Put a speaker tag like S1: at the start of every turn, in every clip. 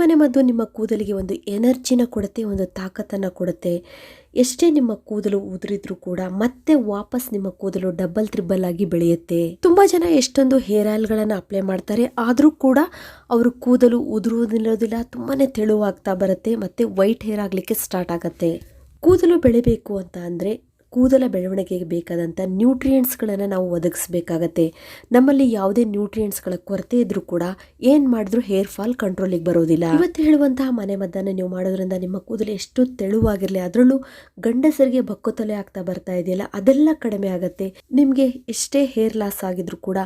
S1: ಮನೆ ಮದ್ದು ನಿಮ್ಮ ಕೂದಲಿಗೆ ಒಂದು ಎನರ್ಜಿನ ಕೊಡುತ್ತೆ, ಒಂದು ತಾಕತ್ತನ್ನು ಕೊಡುತ್ತೆ. ಎಷ್ಟೇ ನಿಮ್ಮ ಕೂದಲು ಉದುರಿದ್ರೂ ಕೂಡ ಮತ್ತೆ ವಾಪಸ್ ನಿಮ್ಮ ಕೂದಲು ಡಬಲ್ ತ್ರಿಬಲ್ ಆಗಿ ಬೆಳೆಯುತ್ತೆ. ತುಂಬಾ ಜನ ಎಷ್ಟೊಂದು ಹೇರ್ ಆಯಿಲ್ಗಳನ್ನು ಅಪ್ಲೈ ಮಾಡ್ತಾರೆ, ಆದರೂ ಕೂಡ ಅವ್ರ ಕೂದಲು ಉದುರುವುದಿಲ್ಲೋದಿಲ್ಲ, ತುಂಬಾನೇ ತೆಳುವಾಗ್ತಾ ಬರುತ್ತೆ, ಮತ್ತೆ ವೈಟ್ ಹೇರ್ ಆಗಲಿಕ್ಕೆ ಸ್ಟಾರ್ಟ್ ಆಗುತ್ತೆ. ಕೂದಲು ಬೆಳಿಬೇಕು ಅಂತ ಅಂದರೆ ಕೂದಲ ಬೆಳವಣಿಗೆಗೆ ಬೇಕಾದಂಥ ನ್ಯೂಟ್ರಿಯೆಂಟ್ಸ್ಗಳನ್ನು ನಾವು ಒದಗಿಸ್ಬೇಕಾಗತ್ತೆ. ನಮ್ಮಲ್ಲಿ ಯಾವುದೇ ನ್ಯೂಟ್ರಿಯೆಂಟ್ಸ್ಗಳ ಕೊರತೆ ಇದ್ದರೂ ಕೂಡ ಏನು ಮಾಡಿದ್ರೂ ಹೇರ್ ಫಾಲ್ ಕಂಟ್ರೋಲಿಗೆ ಬರೋದಿಲ್ಲ. ಇವತ್ತು ಹೇಳುವಂತಹ ಮನೆ ಮದ್ದನ್ನು ನೀವು ಮಾಡೋದ್ರಿಂದ ನಿಮ್ಮ ಕೂದಲು ಎಷ್ಟು ತೆಳುವಾಗಿರಲಿ, ಅದರಲ್ಲೂ ಗಂಡಸರಿಗೆ ಬಕ್ಕುತಲೆ ಆಗ್ತಾ ಬರ್ತಾ ಇದೆಯಲ್ಲ, ಅದೆಲ್ಲ ಕಡಿಮೆ ಆಗುತ್ತೆ. ನಿಮಗೆ ಎಷ್ಟೇ ಹೇರ್ ಲಾಸ್ ಆಗಿದ್ರು ಕೂಡ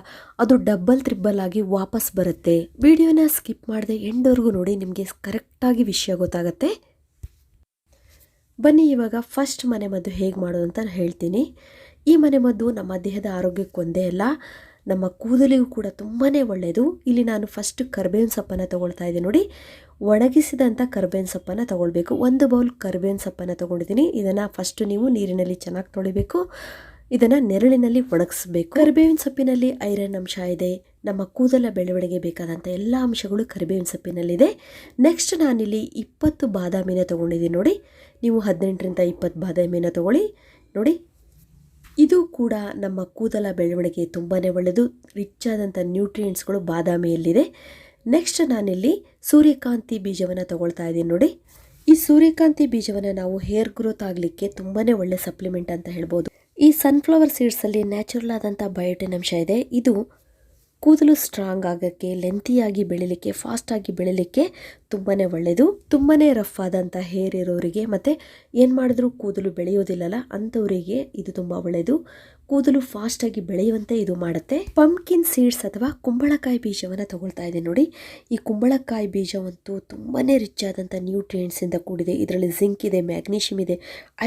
S1: ಅದು ಡಬ್ಬಲ್ ತ್ರಿಬ್ಬಲ್ ಆಗಿ ವಾಪಸ್ ಬರುತ್ತೆ. ವಿಡಿಯೋನ ಸ್ಕಿಪ್ ಮಾಡದೆ ಎಂಡ್ವರೆಗೂ ನೋಡಿ ನಿಮಗೆ ಕರೆಕ್ಟಾಗಿ ವಿಷಯ ಗೊತ್ತಾಗತ್ತೆ. ಬನ್ನಿ, ಇವಾಗ ಫಸ್ಟ್ ಮನೆ ಮದ್ದು ಹೇಗೆ ಮಾಡೋದು ಅಂತ ಹೇಳ್ತೀನಿ. ಈ ಮನೆ ಮದ್ದು ನಮ್ಮ ದೇಹದ ಆರೋಗ್ಯಕ್ಕೆ ಒಂದೇ ಅಲ್ಲ, ನಮ್ಮ ಕೂದಲಿಗೂ ಕೂಡ ತುಂಬಾ ಒಳ್ಳೆಯದು ಇಲ್ಲಿ ನಾನು ಫಸ್ಟ್ ಕರ್ಬೇವಿನ ಸೊಪ್ಪನ್ನು ತೊಗೊಳ್ತಾ ಇದ್ದೀನಿ ನೋಡಿ. ಒಣಗಿಸಿದಂಥ ಕರ್ಬೇವಿನ ಸೊಪ್ಪನ್ನು ತೊಗೊಳ್ಬೇಕು. ಒಂದು ಬೌಲ್ ಕರ್ಬೇವಿನ ಸೊಪ್ಪನ್ನು ತಗೊಂಡಿದ್ದೀನಿ. ಇದನ್ನು ಫಸ್ಟ್ ನೀವು ನೀರಿನಲ್ಲಿ ಚೆನ್ನಾಗಿ ತೊಳಿಬೇಕು. ಇದನ್ನು ನೆರಳಿನಲ್ಲಿ ಒಣಗಿಸ್ಬೇಕು. ಕರಿಬೇವಿನ ಸೊಪ್ಪಿನಲ್ಲಿ ಐರನ್ ಅಂಶ ಇದೆ. ನಮ್ಮ ಕೂದಲ ಬೆಳವಣಿಗೆ ಬೇಕಾದಂಥ ಎಲ್ಲ ಅಂಶಗಳು ಕರಿಬೇವಿನ ಸೊಪ್ಪಿನಲ್ಲಿದೆ. ನೆಕ್ಸ್ಟ್ ನಾನಿಲ್ಲಿ ಇಪ್ಪತ್ತು ಬಾದಾಮಿನ ತೊಗೊಂಡಿದ್ದೀನಿ ನೋಡಿ. ನೀವು ಹದಿನೆಂಟರಿಂದ ಇಪ್ಪತ್ತು ಬಾದಾಮಿನ ತೊಗೊಳ್ಳಿ. ನೋಡಿ, ಇದು ಕೂಡ ನಮ್ಮ ಕೂದಲ ಬೆಳವಣಿಗೆ ತುಂಬಾ ಒಳ್ಳೆಯದು. ರಿಚ್ ಆದಂಥ ನ್ಯೂಟ್ರಿಯೆಂಟ್ಸ್ಗಳು ಬಾದಾಮಿಯಲ್ಲಿದೆ. ನೆಕ್ಸ್ಟ್ ನಾನಿಲ್ಲಿ ಸೂರ್ಯಕಾಂತಿ ಬೀಜವನ್ನು ತಗೊಳ್ತಾ ಇದ್ದೀನಿ ನೋಡಿ. ಈ ಸೂರ್ಯಕಾಂತಿ ಬೀಜವನ್ನು ನಾವು ಹೇರ್ ಗ್ರೋತ್ ಆಗಲಿಕ್ಕೆ ತುಂಬಾ ಒಳ್ಳೆ ಸಪ್ಲಿಮೆಂಟ್ ಅಂತ ಹೇಳ್ಬೋದು. ಈ ಸನ್ಫ್ಲವರ್ ಸೀಡ್ಸಲ್ಲಿ ನ್ಯಾಚುರಲ್ ಆದಂಥ ಬಯೋಟಿನ್ ಅಂಶ ಇದೆ. ಇದು ಕೂದಲು ಸ್ಟ್ರಾಂಗ್ ಆಗೋಕ್ಕೆ ಲೆಂತಿಯಾಗಿ ಬೆಳಿಲಿಕ್ಕೆ ಫಾಸ್ಟಾಗಿ ಬೆಳಿಲಿಕ್ಕೆ ತುಂಬಾ ಒಳ್ಳೆಯದು ತುಂಬಾ ರಫ್ ಆದಂಥ ಹೇರ್ ಇರೋರಿಗೆ ಮತ್ತು ಏನು ಮಾಡಿದ್ರೂ ಕೂದಲು ಬೆಳೆಯೋದಿಲ್ಲಲ್ಲ, ಅಂಥವರಿಗೆ ಇದು ತುಂಬ ಒಳ್ಳೆಯದು ಕೂದಲು ಫಾಸ್ಟಾಗಿ ಬೆಳೆಯುವಂತೆ ಇದು ಮಾಡುತ್ತೆ. ಪಂಪ್ಕಿನ್ ಸೀಡ್ಸ್ ಅಥವಾ ಕುಂಬಳಕಾಯಿ ಬೀಜವನ್ನು ತಗೊಳ್ತಾ ಇದೆ ನೋಡಿ. ಈ ಕುಂಬಳಕಾಯಿ ಬೀಜವಂತೂ ತುಂಬಾ ರಿಚ್ ಆದಂಥ ನ್ಯೂಟ್ರಿಯೆಂಟ್ಸಿಂದ ಕೂಡಿದೆ. ಇದರಲ್ಲಿ ಜಿಂಕ್ ಇದೆ ಮ್ಯಾಗ್ನೀಷಿಯಂ ಇದೆ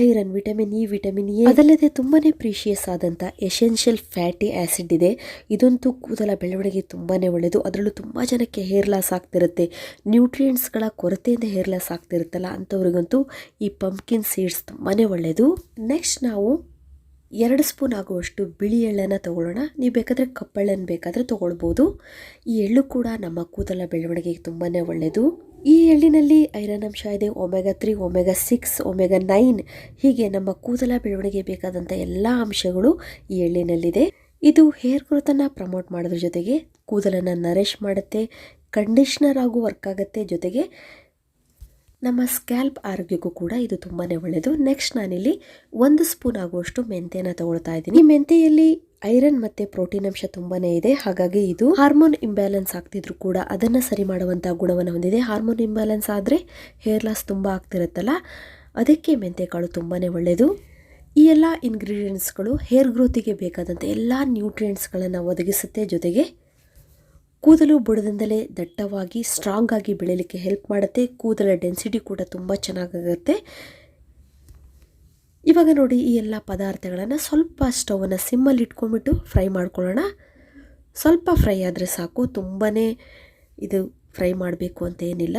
S1: iron vitamin E vitamin A ಅದಲ್ಲದೆ ತುಂಬಾ ಪ್ರೀಶಿಯಸ್ ಆದಂಥ ಎಸೆನ್ಷಿಯಲ್ ಫ್ಯಾಟಿ ಆ್ಯಸಿಡ್ ಇದೆ. ಇದಂತೂ ಕೂದಲ ಬೆಳವಣಿಗೆ ತುಂಬಾ ಒಳ್ಳೆಯದು. ಅದರಲ್ಲೂ ತುಂಬ ಜನಕ್ಕೆ ಹೇರ್ ಲಾಸ್ ಆಗ್ತಿರುತ್ತೆ. ನ್ಯೂಟ್ರಿಯೆಂಟ್ಸ್ಗಳ ಕೊರತೆಯಿಂದ ಹೇರ್ ಲಾಸ್ ಆಗ್ತಿರುತ್ತಲ್ಲ, ಅಂಥವ್ರಿಗಂತೂ ಈ ಪಂಪ್ಕಿನ್ ಸೀಡ್ಸ್ ತುಂಬಾ ಒಳ್ಳೆಯದು. ನೆಕ್ಸ್ಟ್ ನಾವು ಎರಡು ಸ್ಪೂನ್ ಆಗುವಷ್ಟು ಬಿಳಿ ಎಳ್ಳನ್ನು ತಗೊಳ್ಳೋಣ. ನೀವು ಬೇಕಾದರೆ ಕಪ್ಪೆಳ್ಳನ್ನು ಬೇಕಾದರೆ ತೊಗೊಳ್ಬೋದು. ಈ ಎಳ್ಳು ಕೂಡ ನಮ್ಮ ಕೂದಲ ಬೆಳವಣಿಗೆಗೆ ತುಂಬಾ ಒಳ್ಳೆಯದು ಈ ಎಳ್ಳಿನಲ್ಲಿ ಐರನ್ ಅಂಶ ಇದೆ, omega three, omega six, omega nine, ಹೀಗೆ ನಮ್ಮ ಕೂದಲ ಬೆಳವಣಿಗೆ ಬೇಕಾದಂಥ ಎಲ್ಲ ಅಂಶಗಳು ಈ ಎಳ್ಳಿನಲ್ಲಿದೆ. ಇದು ಹೇರ್ ಗ್ರೋತನ್ನು ಪ್ರಮೋಟ್ ಮಾಡೋದ್ರ ಜೊತೆಗೆ ಕೂದಲನ್ನು ನರೇಶ್ ಮಾಡುತ್ತೆ, ಕಂಡೀಷ್ನರ್ ಆಗೂ ವರ್ಕ್ ಆಗುತ್ತೆ ಜೊತೆಗೆ. ನಮ್ಮ ಸ್ಕ್ಯಾಲ್ಪ್ ಆರೋಗ್ಯಕ್ಕೂ ಕೂಡ ಇದು ತುಂಬಾ ಒಳ್ಳೆಯದು ನೆಕ್ಸ್ಟ್ ನಾನಿಲ್ಲಿ ಒಂದು ಸ್ಪೂನ್ ಆಗುವಷ್ಟು ಮೆಂತೆನ ತಗೊಳ್ತಾ ಇದ್ದೀನಿ. ಈ ಮೆಂತೆಯಲ್ಲಿ ಐರನ್ ಮತ್ತೆ ಪ್ರೋಟೀನ್ ಅಂಶ ತುಂಬಾನೇ ಇದೆ. ಹಾಗಾಗಿ ಇದು ಹಾರ್ಮೋನ್ ಇಂಬ್ಯಾಲೆನ್ಸ್ ಆಗ್ತಿದ್ರು ಕೂಡ ಅದನ್ನ ಸರಿ ಮಾಡುವಂಥ ಗುಣವನ್ನು ಹೊಂದಿದೆ. ಹಾರ್ಮೋನ್ ಇಂಬ್ಯಾಲೆನ್ಸ್ ಆದರೆ ಹೇರ್ ಲಾಸ್ ತುಂಬ ಆಗ್ತಿರುತ್ತಲ್ಲ, ಅದಕ್ಕೆ ಮೆಂತೆಕಾಳು ತುಂಬಾ ಒಳ್ಳೆಯದು ಈ ಎಲ್ಲ ಇಂಗ್ರೀಡಿಯೆಂಟ್ಸ್ಗಳು ಹೇರ್ ಗ್ರೋತಿಗೆ ಬೇಕಾದಂಥ ಎಲ್ಲ ನ್ಯೂಟ್ರಿಯೆಂಟ್ಸ್ಗಳನ್ನು ಒದಗಿಸುತ್ತೆ ಜೊತೆಗೆ ಕೂದಲು ಬುಡದಿಂದಲೇ ದಟ್ಟವಾಗಿ ಸ್ಟ್ರಾಂಗ್ ಆಗಿ ಬೆಳೀಲಿಕ್ಕೆ ಹೆಲ್ಪ್ ಮಾಡುತ್ತೆ. ಕೂದಲ ಡೆನ್ಸಿಟಿ ಕೂಡ ತುಂಬ ಚೆನ್ನಾಗಾಗುತ್ತೆ. ಇವಾಗ ನೋಡಿ ಈ ಎಲ್ಲ ಪದಾರ್ಥಗಳನ್ನು ಸ್ವಲ್ಪ ಸ್ಟವನ್ನು ಸಿಮ್ಮಲ್ಲಿ ಇಟ್ಕೊಂಡ್ಬಿಟ್ಟು ಫ್ರೈ ಮಾಡ್ಕೊಳ್ಳೋಣ. ಸ್ವಲ್ಪ ಫ್ರೈ ಆದರೆ ಸಾಕು. ತುಂಬಾ ಇದು ಫ್ರೈ ಮಾಡಬೇಕು ಅಂತ ಏನಿಲ್ಲ.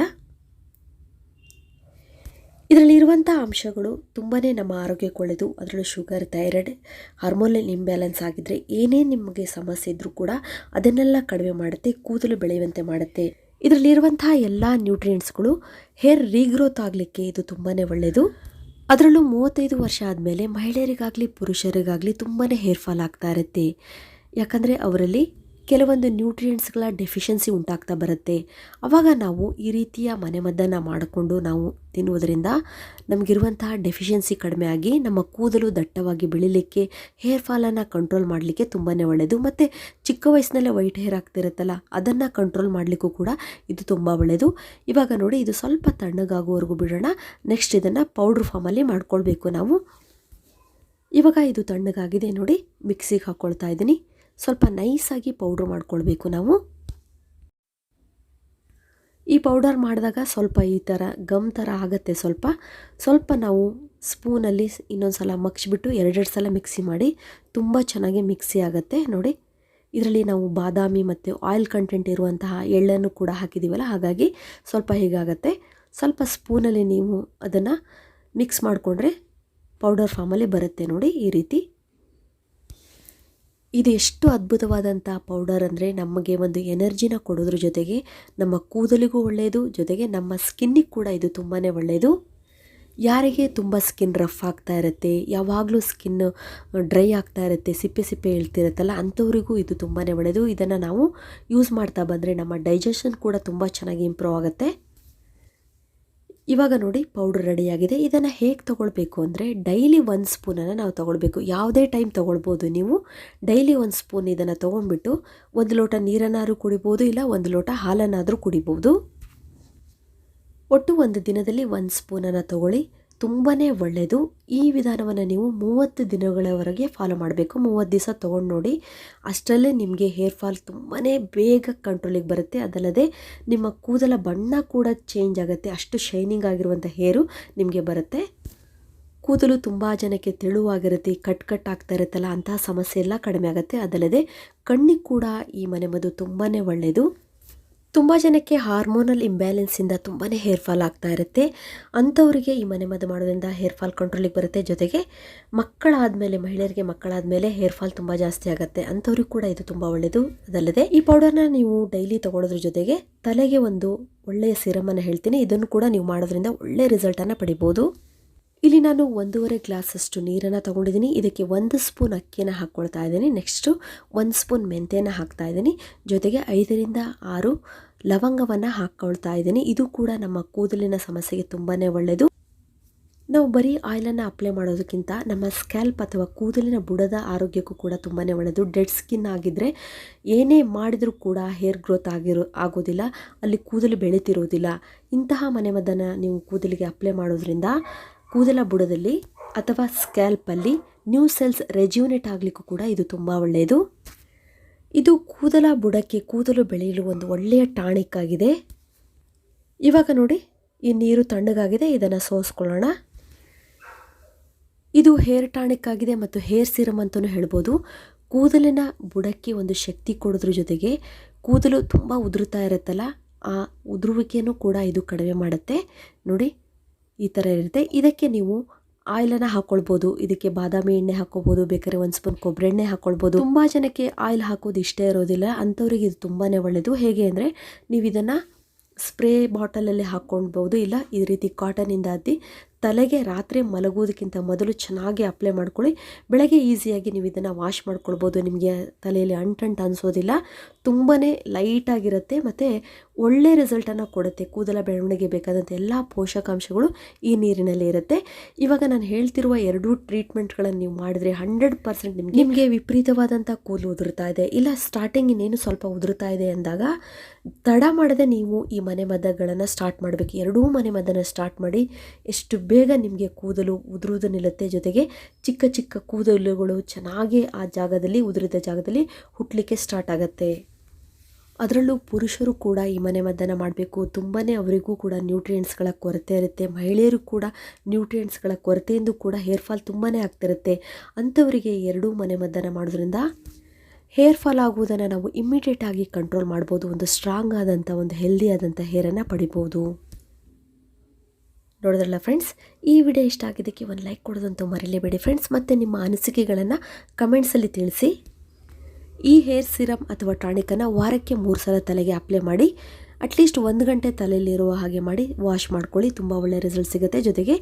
S1: ಇದರಲ್ಲಿ ಇರುವಂಥ ಅಂಶಗಳು ತುಂಬಾ ನಮ್ಮ ಆರೋಗ್ಯಕ್ಕೆ ಒಳ್ಳೆಯದು ಅದರಲ್ಲೂ ಶುಗರ್, ಥೈರಾಯ್ಡ್, ಹಾರ್ಮೋನಲ್ ಇಂಬ್ಯಾಲೆನ್ಸ್ ಆಗಿದ್ದರೆ ಏನೇ ನಿಮಗೆ ಸಮಸ್ಯೆ ಇದ್ದರೂ ಕೂಡ ಅದನ್ನೆಲ್ಲ ಕಡಿಮೆ ಮಾಡುತ್ತೆ, ಕೂದಲು ಬೆಳೆಯುವಂತೆ ಮಾಡುತ್ತೆ. ಇದರಲ್ಲಿರುವಂತಹ ಎಲ್ಲ ನ್ಯೂಟ್ರಿಯೆಂಟ್ಸ್ಗಳು ಹೇರ್ ರೀಗ್ರೋತ್ ಆಗಲಿಕ್ಕೆ ಇದು ತುಂಬಾ ಒಳ್ಳೆಯದು. ಅದರಲ್ಲೂ ಮೂವತ್ತೈದು ವರ್ಷ ಆದಮೇಲೆ ಮಹಿಳೆಯರಿಗಾಗಲಿ, ಪುರುಷರಿಗಾಗಲಿ ತುಂಬಾ ಹೇರ್ ಫಾಲ್ ಆಗ್ತಾ ಇರುತ್ತೆ. ಯಾಕಂದರೆ ಅವರಲ್ಲಿ ಕೆಲವೊಂದು ನ್ಯೂಟ್ರಿಯೆಂಟ್ಸ್ಗಳ ಡೆಫಿಷಿಯನ್ಸಿ ಉಂಟಾಗ್ತಾ ಬರುತ್ತೆ. ಆವಾಗ ನಾವು ಈ ರೀತಿಯ ಮನೆಮದ್ದನ್ನು ಮಾಡಿಕೊಂಡು ನಾವು ತಿನ್ನುವುದರಿಂದ ನಮಗಿರುವಂತಹ ಡೆಫಿಷಿಯನ್ಸಿ ಕಡಿಮೆ ಆಗಿ ನಮ್ಮ ಕೂದಲು ದಟ್ಟವಾಗಿ ಬೆಳಿಲಿಕ್ಕೆ ಹೇರ್ ಫಾಲನ್ನು ಕಂಟ್ರೋಲ್ ಮಾಡಲಿಕ್ಕೆ ತುಂಬಾ ಒಳ್ಳೆಯದು ಮತ್ತು ಚಿಕ್ಕ ವಯಸ್ಸಿನಲ್ಲೇ ವೈಟ್ ಹೇರ್ ಆಗ್ತಿರುತ್ತಲ್ಲ, ಅದನ್ನು ಕಂಟ್ರೋಲ್ ಮಾಡಲಿಕ್ಕೂ ಕೂಡ ಇದು ತುಂಬ ಒಳ್ಳೆಯದು ಇವಾಗ ನೋಡಿ, ಇದು ಸ್ವಲ್ಪ ತಣ್ಣಗಾಗುವವರೆಗೂ ಬಿಡೋಣ. ನೆಕ್ಸ್ಟ್ ಇದನ್ನು ಪೌಡ್ರ್ ಫಾರ್ಮಲ್ಲಿ ಮಾಡ್ಕೊಳ್ಬೇಕು ನಾವು. ಇವಾಗ ಇದು ತಣ್ಣಗಾಗಿದೆ ನೋಡಿ ಮಿಕ್ಸಿಗೆ ಹಾಕ್ಕೊಳ್ತಾ ಇದ್ದೀನಿ. ಸ್ವಲ್ಪ ನೈಸಾಗಿ ಪೌಡ್ರ್ ಮಾಡ್ಕೊಳ್ಬೇಕು ನಾವು. ಈ ಪೌಡರ್ ಮಾಡಿದಾಗ ಸ್ವಲ್ಪ ಈ ಥರ ಗಮ್ ಥರ ಆಗುತ್ತೆ ಸ್ವಲ್ಪ. ಸ್ವಲ್ಪ ನಾವು ಸ್ಪೂನಲ್ಲಿ ಇನ್ನೊಂದು ಸಲ ಮಗ್ಸಿಬಿಟ್ಟು ಎರಡೆರಡು ಸಲ ಮಿಕ್ಸಿ ಮಾಡಿ ತುಂಬ ಚೆನ್ನಾಗಿ ಮಿಕ್ಸಿ ಆಗುತ್ತೆ ನೋಡಿ. ಇದರಲ್ಲಿ ನಾವು ಬಾದಾಮಿ ಮತ್ತು ಆಯಿಲ್ ಕಂಟೆಂಟ್ ಇರುವಂತಹ ಎಳ್ಳನ್ನು ಕೂಡ ಹಾಕಿದ್ದೀವಲ್ಲ ಹಾಗಾಗಿ ಸ್ವಲ್ಪ ಹೀಗಾಗತ್ತೆ. ಸ್ವಲ್ಪ ಸ್ಪೂನಲ್ಲಿ ನೀವು ಅದನ್ನು ಮಿಕ್ಸ್ ಮಾಡಿಕೊಂಡ್ರೆ ಪೌಡರ್ ಫಾರ್ಮಲ್ಲಿ ಬರುತ್ತೆ ನೋಡಿ ಈ ರೀತಿ. ಇದು ಎಷ್ಟು ಅದ್ಭುತವಾದಂಥ ಪೌಡರ್ ಅಂದರೆ ನಮಗೆ ಒಂದು ಎನರ್ಜಿನ ಕೊಡೋದ್ರ ಜೊತೆಗೆ ನಮ್ಮ ಕೂದಲಿಗೂ ಒಳ್ಳೆಯದು ಜೊತೆಗೆ ನಮ್ಮ ಸ್ಕಿನ್ನಿಗೆ ಕೂಡ ಇದು ತುಂಬಾ ಒಳ್ಳೆಯದು ಯಾರಿಗೆ ತುಂಬ ಸ್ಕಿನ್ ರಫ್ ಆಗ್ತಾ ಇರುತ್ತೆ, ಯಾವಾಗಲೂ ಸ್ಕಿನ್ ಡ್ರೈ ಆಗ್ತಾ ಇರುತ್ತೆ, ಸಿಪ್ಪೆ ಸಿಪ್ಪೆ ಹೇಳ್ತಿರುತ್ತಲ್ಲ, ಅಂಥವರಿಗೂ ಇದು ತುಂಬಾ ಒಳ್ಳೆಯದು ಇದನ್ನು ನಾವು ಯೂಸ್ ಮಾಡ್ತಾ ಬಂದರೆ ನಮ್ಮ ಡೈಜೆಷನ್ ಕೂಡ ತುಂಬ ಚೆನ್ನಾಗಿ ಇಂಪ್ರೂವ್ ಆಗುತ್ತೆ. ಇವಾಗ ನೋಡಿ ಪೌಡ್ರ್ ರೆಡಿಯಾಗಿದೆ. ಇದನ್ನು ಹೇಗೆ ತೊಗೊಳ್ಬೇಕು ಅಂದರೆ ಡೈಲಿ ಒಂದು ಸ್ಪೂನನ್ನು ನಾವು ತೊಗೊಳ್ಬೇಕು. ಯಾವುದೇ ಟೈಮ್ ತೊಗೊಳ್ಬೋದು ನೀವು. ಡೈಲಿ ಒಂದು ಸ್ಪೂನ್ ಇದನ್ನು ತೊಗೊಂಡ್ಬಿಟ್ಟು ಒಂದು ಲೋಟ ನೀರನ್ನಾದರೂ ಕುಡಿಬೋದು, ಇಲ್ಲ ಒಂದು ಲೋಟ ಹಾಲನ್ನಾದರೂ ಕುಡಿಬೋದು. ಒಟ್ಟು ಒಂದು ದಿನದಲ್ಲಿ ಒಂದು ಸ್ಪೂನನ್ನು ತಗೊಳ್ಳಿ. ತುಂಬಾ ಒಳ್ಳೆಯದು ಈ ವಿಧಾನವನ್ನು ನೀವು ಮೂವತ್ತು ದಿನಗಳವರೆಗೆ ಫಾಲೋ ಮಾಡಬೇಕು. ಮೂವತ್ತು ದಿವಸ ತೊಗೊಂಡು ನೋಡಿ, ಅಷ್ಟರಲ್ಲೇ ನಿಮಗೆ ಹೇರ್ ಫಾಲ್ ತುಂಬಾ ಬೇಗ ಕಂಟ್ರೋಲಿಗೆ ಬರುತ್ತೆ. ಅದಲ್ಲದೆ, ನಿಮ್ಮ ಕೂದಲ ಬಣ್ಣ ಕೂಡ ಚೇಂಜ್ ಆಗುತ್ತೆ. ಅಷ್ಟು ಶೈನಿಂಗ್ ಆಗಿರುವಂಥ ಹೇರು ನಿಮಗೆ ಬರುತ್ತೆ. ಕೂದಲು ತುಂಬ ಜನಕ್ಕೆ ತೆಳುವಾಗಿರುತ್ತೆ ಕಟ್ ಕಟ್ ಆಗ್ತಾ ಇರುತ್ತಲ್ಲ, ಅಂತಹ ಸಮಸ್ಯೆ ಎಲ್ಲ ಕಡಿಮೆ ಆಗುತ್ತೆ. ಅದಲ್ಲದೆ, ಕಣ್ಣಿಗೆ ಕೂಡ ಈ ಮನೆಮದ್ದು ತುಂಬಾ ಒಳ್ಳೆಯದು ತುಂಬ ಜನಕ್ಕೆ ಹಾರ್ಮೋನಲ್ ಇಂಬ್ಯಾಲೆನ್ಸಿಂದ ತುಂಬಾ ಹೇರ್ ಫಾಲ್ ಆಗ್ತಾ ಇರುತ್ತೆ. ಅಂಥವರಿಗೆ ಈ ಮನೆಮದ್ದು ಮಾಡೋದ್ರಿಂದ ಹೇರ್ ಫಾಲ್ ಕಂಟ್ರೋಲಿಗೆ ಬರುತ್ತೆ. ಜೊತೆಗೆ ಮಕ್ಕಳಾದಮೇಲೆ, ಮಹಿಳೆಯರಿಗೆ ಮಕ್ಕಳಾದಮೇಲೆ ಹೇರ್ ಫಾಲ್ ತುಂಬ ಜಾಸ್ತಿ ಆಗುತ್ತೆ. ಅಂಥವ್ರಿಗೆ ಕೂಡ ಇದು ತುಂಬ ಒಳ್ಳೆಯದು ಅದಲ್ಲದೆ ಈ ಪೌಡರ್ನ ನೀವು ಡೈಲಿ ತೊಗೊಳೋದ್ರ ಜೊತೆಗೆ ತಲೆಗೆ ಒಂದು ಒಳ್ಳೆಯ ಸಿರಮನ್ನು ಹೇಳ್ತೀನಿ. ಇದನ್ನು ಕೂಡ ನೀವು ಮಾಡೋದ್ರಿಂದ ಒಳ್ಳೆಯ ರಿಸಲ್ಟನ್ನು ಪಡಿಬೋದು. ಇಲ್ಲಿ ನಾನು ಒಂದೂವರೆ ಗ್ಲಾಸಷ್ಟು ನೀರನ್ನು ತೊಗೊಂಡಿದ್ದೀನಿ. ಇದಕ್ಕೆ ಒಂದು ಸ್ಪೂನ್ ಅಕ್ಕಿಯನ್ನು ಹಾಕ್ಕೊಳ್ತಾ ಇದ್ದೀನಿ. ನೆಕ್ಸ್ಟು ಒಂದು ಸ್ಪೂನ್ ಮೆಂತೆಯನ್ನು ಹಾಕ್ತಾ ಇದ್ದೀನಿ. ಜೊತೆಗೆ ಐದರಿಂದ ಆರು ಲವಂಗವನ್ನು ಹಾಕ್ಕೊಳ್ತಾ ಇದ್ದೀನಿ. ಇದು ಕೂಡ ನಮ್ಮ ಕೂದಲಿನ ಸಮಸ್ಯೆಗೆ ತುಂಬಾ ಒಳ್ಳೆಯದು ನಾವು ಬರೀ ಆಯಿಲನ್ನು ಅಪ್ಲೈ ಮಾಡೋದಕ್ಕಿಂತ ನಮ್ಮ ಸ್ಕ್ಯಾಲ್ಪ್ ಅಥವಾ ಕೂದಲಿನ ಬುಡದ ಆರೋಗ್ಯಕ್ಕೂ ಕೂಡ ತುಂಬಾ ಒಳ್ಳೆಯದು ಡೆಡ್ ಸ್ಕಿನ್ ಆಗಿದ್ದರೆ ಏನೇ ಮಾಡಿದರೂ ಕೂಡ ಹೇರ್ ಗ್ರೋತ್ ಆಗಿರೋ, ಆಗೋದಿಲ್ಲ. ಅಲ್ಲಿ ಕೂದಲು ಬೆಳೀತಿರೋದಿಲ್ಲ. ಇಂತಹ ಮನೆಮದ್ದನ್ನು ನೀವು ಕೂದಲಿಗೆ ಅಪ್ಲೈ ಮಾಡೋದ್ರಿಂದ ಕೂದಲ ಬುಡದಲ್ಲಿ ಅಥವಾ ಸ್ಕ್ಯಾಲ್ಪಲ್ಲಿ ನ್ಯೂ ಸೆಲ್ಸ್ ರೆಜ್ಯೂನೇಟ್ ಆಗಲಿಕ್ಕೂ ಕೂಡ ಇದು ತುಂಬ ಒಳ್ಳೆಯದು. ಇದು ಕೂದಲ ಬುಡಕ್ಕೆ ಕೂದಲು ಬೆಳೆಯಲು ಒಂದು ಒಳ್ಳೆಯ ಟಾಣಿಕ್ ಆಗಿದೆ. ಇವಾಗ ನೋಡಿ, ಈ ನೀರು ತಣ್ಣಗಾಗಿದೆ, ಇದನ್ನು ಸೋಸ್ಕೊಳ್ಳೋಣ. ಇದು ಹೇರ್ ಟಾಣಿಕ್ ಆಗಿದೆ ಮತ್ತು ಹೇರ್ ಸಿರಮ್ ಅಂತಲೂ ಹೇಳ್ಬೋದು. ಕೂದಲಿನ ಬುಡಕ್ಕೆ ಒಂದು ಶಕ್ತಿ ಕೊಡೋದ್ರ ಜೊತೆಗೆ ಕೂದಲು ತುಂಬ ಉದುರುತ್ತಾ ಇರುತ್ತಲ್ಲ, ಆ ಉದುರುವಿಕೆಯನ್ನು ಕೂಡ ಇದು ಕಡಿಮೆ ಮಾಡುತ್ತೆ. ನೋಡಿ ಈ ಥರ ಇರುತ್ತೆ. ಇದಕ್ಕೆ ನೀವು ಆಯಿಲನ್ನು ಹಾಕ್ಕೊಳ್ಬೋದು ಇದಕ್ಕೆ ಬಾದಾಮಿ ಎಣ್ಣೆ ಹಾಕ್ಕೋಬೋದು ಬೇಕಾದ್ರೆ ಒಂದು ಸ್ಪೂನ್ ಕೊಬ್ಬರಿ ಎಣ್ಣೆ ಹಾಕ್ಕೊಳ್ಬೋದು ತುಂಬ ಜನಕ್ಕೆ ಆಯಿಲ್ ಹಾಕೋದು ಇಷ್ಟೇ ಇರೋದಿಲ್ಲ. ಅಂಥವ್ರಿಗೆ ಇದು ತುಂಬಾ ಒಳ್ಳೆಯದು ಹೇಗೆ ಅಂದರೆ ನೀವು ಇದನ್ನು ಸ್ಪ್ರೇ ಬಾಟಲಲ್ಲಿ ಹಾಕ್ಕೊಳ್ಬೋದು ಇಲ್ಲ, ಈ ರೀತಿ ಕಾಟನಿಂದ ಅದ್ದಿ ತಲೆಗೆ ರಾತ್ರಿ ಮಲಗೋದಕ್ಕಿಂತ ಮೊದಲು ಚೆನ್ನಾಗಿ ಅಪ್ಲೈ ಮಾಡ್ಕೊಳ್ಳಿ. ಬೆಳಗ್ಗೆ ಈಸಿಯಾಗಿ ನೀವು ಇದನ್ನು ವಾಶ್ ಮಾಡ್ಕೊಳ್ಬೋದು. ನಿಮಗೆ ತಲೆಯಲ್ಲಿ ಅಂಟಂಟು ಅನಿಸೋದಿಲ್ಲ. ತುಂಬಾ ಲೈಟಾಗಿರುತ್ತೆ ಮತ್ತು ಒಳ್ಳೆ ರಿಸಲ್ಟನ್ನು ಕೊಡುತ್ತೆ. ಕೂದಲ ಬೆಳವಣಿಗೆ ಬೇಕಾದಂಥ ಎಲ್ಲ ಪೋಷಕಾಂಶಗಳು ಈ ನೀರಿನಲ್ಲಿ ಇರುತ್ತೆ. ಇವಾಗ ನಾನು ಹೇಳ್ತಿರುವ ಎರಡೂ ಟ್ರೀಟ್ಮೆಂಟ್ಗಳನ್ನು ನೀವು ಮಾಡಿದ್ರೆ ಹಂಡ್ರೆಡ್ ಪರ್ಸೆಂಟ್ ನಿಮಗೆ ನಿಮಗೆ ವಿಪರೀತವಾದಂಥ ಕೂದಲು ಉದುರ್ತಾ ಇದೆ. ಇಲ್ಲ ಸ್ಟಾರ್ಟಿಂಗ್ ಇನ್ನೇನು ಸ್ವಲ್ಪ ಉದುರ್ತಾ ಇದೆ ಅಂದಾಗ ತಡ ಮಾಡದೆ ನೀವು ಈ ಮನೆ ಮದ್ದಗಳನ್ನು ಸ್ಟಾರ್ಟ್ ಮಾಡಬೇಕು. ಎರಡೂ ಮನೆ ಮದ್ದನ್ನು ಸ್ಟಾರ್ಟ್ ಮಾಡಿ ಎಷ್ಟು ಬೇಗ ನಿಮಗೆ ಕೂದಲು ಉದುರುವುದು ನಿಲ್ಲುತ್ತೆ. ಜೊತೆಗೆ ಚಿಕ್ಕ ಚಿಕ್ಕ ಕೂದಲುಗಳು ಚೆನ್ನಾಗಿ ಆ ಜಾಗದಲ್ಲಿ ಉದುರಿದ ಜಾಗದಲ್ಲಿ ಹುಟ್ಟಲಿಕ್ಕೆ ಸ್ಟಾರ್ಟ್ ಆಗುತ್ತೆ. ಅದರಲ್ಲೂ ಪುರುಷರು ಕೂಡ ಈ ಮನೆ ಮದ್ದನ್ನು ಮಾಡಬೇಕು. ತುಂಬಾ ಅವರಿಗೂ ಕೂಡ ನ್ಯೂಟ್ರಿಯೆಂಟ್ಸ್ಗಳ ಕೊರತೆ ಇರುತ್ತೆ. ಮಹಿಳೆಯರು ಕೂಡ ನ್ಯೂಟ್ರಿಯೆಂಟ್ಸ್ಗಳ ಕೊರತೆಯಿಂದ ಕೂಡ ಹೇರ್ ಫಾಲ್ ತುಂಬಾ ಆಗ್ತಿರುತ್ತೆ. ಅಂಥವರಿಗೆ ಎರಡೂ ಮನೆ ಮದ್ದನ್ನು ಮಾಡೋದ್ರಿಂದ ಹೇರ್ ಫಾಲ್ ಆಗುವುದನ್ನು ನಾವು ಇಮ್ಮಿಡಿಯೇಟಾಗಿ ಕಂಟ್ರೋಲ್ ಮಾಡ್ಬೋದು. ಒಂದು ಸ್ಟ್ರಾಂಗ್ ಆದಂಥ ಒಂದು ಹೆಲ್ದಿ ಆದಂಥ ಹೇರನ್ನು ಪಡಿಬೋದು. ನೋಡಿದ್ರಲ್ಲ ಫ್ರೆಂಡ್ಸ್ ಈ ವಿಡಿಯೋ ಇಷ್ಟ ಆಗಿದ್ದಕ್ಕೆ ಒಂದು ಲೈಕ್ ಕೊಡೋದಂತೂ ಮರೀಲೇಬೇಡಿ ಫ್ರೆಂಡ್ಸ್ ಮತ್ತು ನಿಮ್ಮ ಅನಿಸಿಕೆಗಳನ್ನು ಕಮೆಂಟ್ಸಲ್ಲಿ ತಿಳಿಸಿ. ಈ ಹೇರ್ ಸಿರಮ್ ಅಥವಾ ಟಾನಿಕನ್ನು ವಾರಕ್ಕೆ ಮೂರು ಸಲ ತಲೆಗೆ ಅಪ್ಲೈ ಮಾಡಿ ಅಟ್ಲೀಸ್ಟ್ ಒಂದು ಗಂಟೆ ತಲೆಯಲ್ಲಿರುವ ಹಾಗೆ ಮಾಡಿ ವಾಶ್ ಮಾಡ್ಕೊಳ್ಳಿ. ತುಂಬ ಒಳ್ಳೆಯ ರಿಸಲ್ಟ್ ಸಿಗುತ್ತೆ. ಜೊತೆಗೆ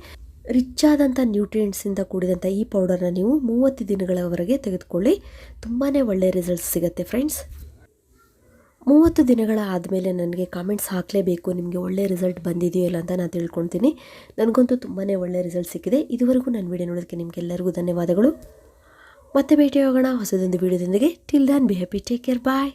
S1: ರಿಚ್ ಆದಂಥ ನ್ಯೂಟ್ರಿಯೆಂಟ್ಸಿಂದ ಕೂಡಿದಂಥ ಈ ಪೌಡರ್ನ ನೀವು ಮೂವತ್ತು ದಿನಗಳವರೆಗೆ ತೆಗೆದುಕೊಳ್ಳಿ. ತುಂಬಾ ಒಳ್ಳೆಯ ರಿಸಲ್ಟ್ಸ್ ಸಿಗುತ್ತೆ ಫ್ರೆಂಡ್ಸ್ ಮೂವತ್ತು ದಿನಗಳ ಆದಮೇಲೆ ನನಗೆ ಕಾಮೆಂಟ್ಸ್ ಹಾಕಲೇಬೇಕು, ನಿಮಗೆ ಒಳ್ಳೆ ರಿಸಲ್ಟ್ ಬಂದಿದೆಯೋ ಇಲ್ಲ ಅಂತ ನಾನು ತಿಳ್ಕೊಳ್ತೀನಿ. ನನಗಂತೂ ತುಂಬಾ ಒಳ್ಳೆ ರಿಸಲ್ಟ್ ಸಿಕ್ಕಿದೆ. ಇದುವರೆಗೂ ನನ್ನ ವಿಡಿಯೋ ನೋಡೋದಕ್ಕೆ ನಿಮಗೆಲ್ಲರಿಗೂ ಧನ್ಯವಾದಗಳು. ಮತ್ತೆ ಭೇಟಿಯಾಗೋಣ ಹೊಸದೊಂದು ವಿಡಿಯೋದೊಂದಿಗೆ till then be happy take care bye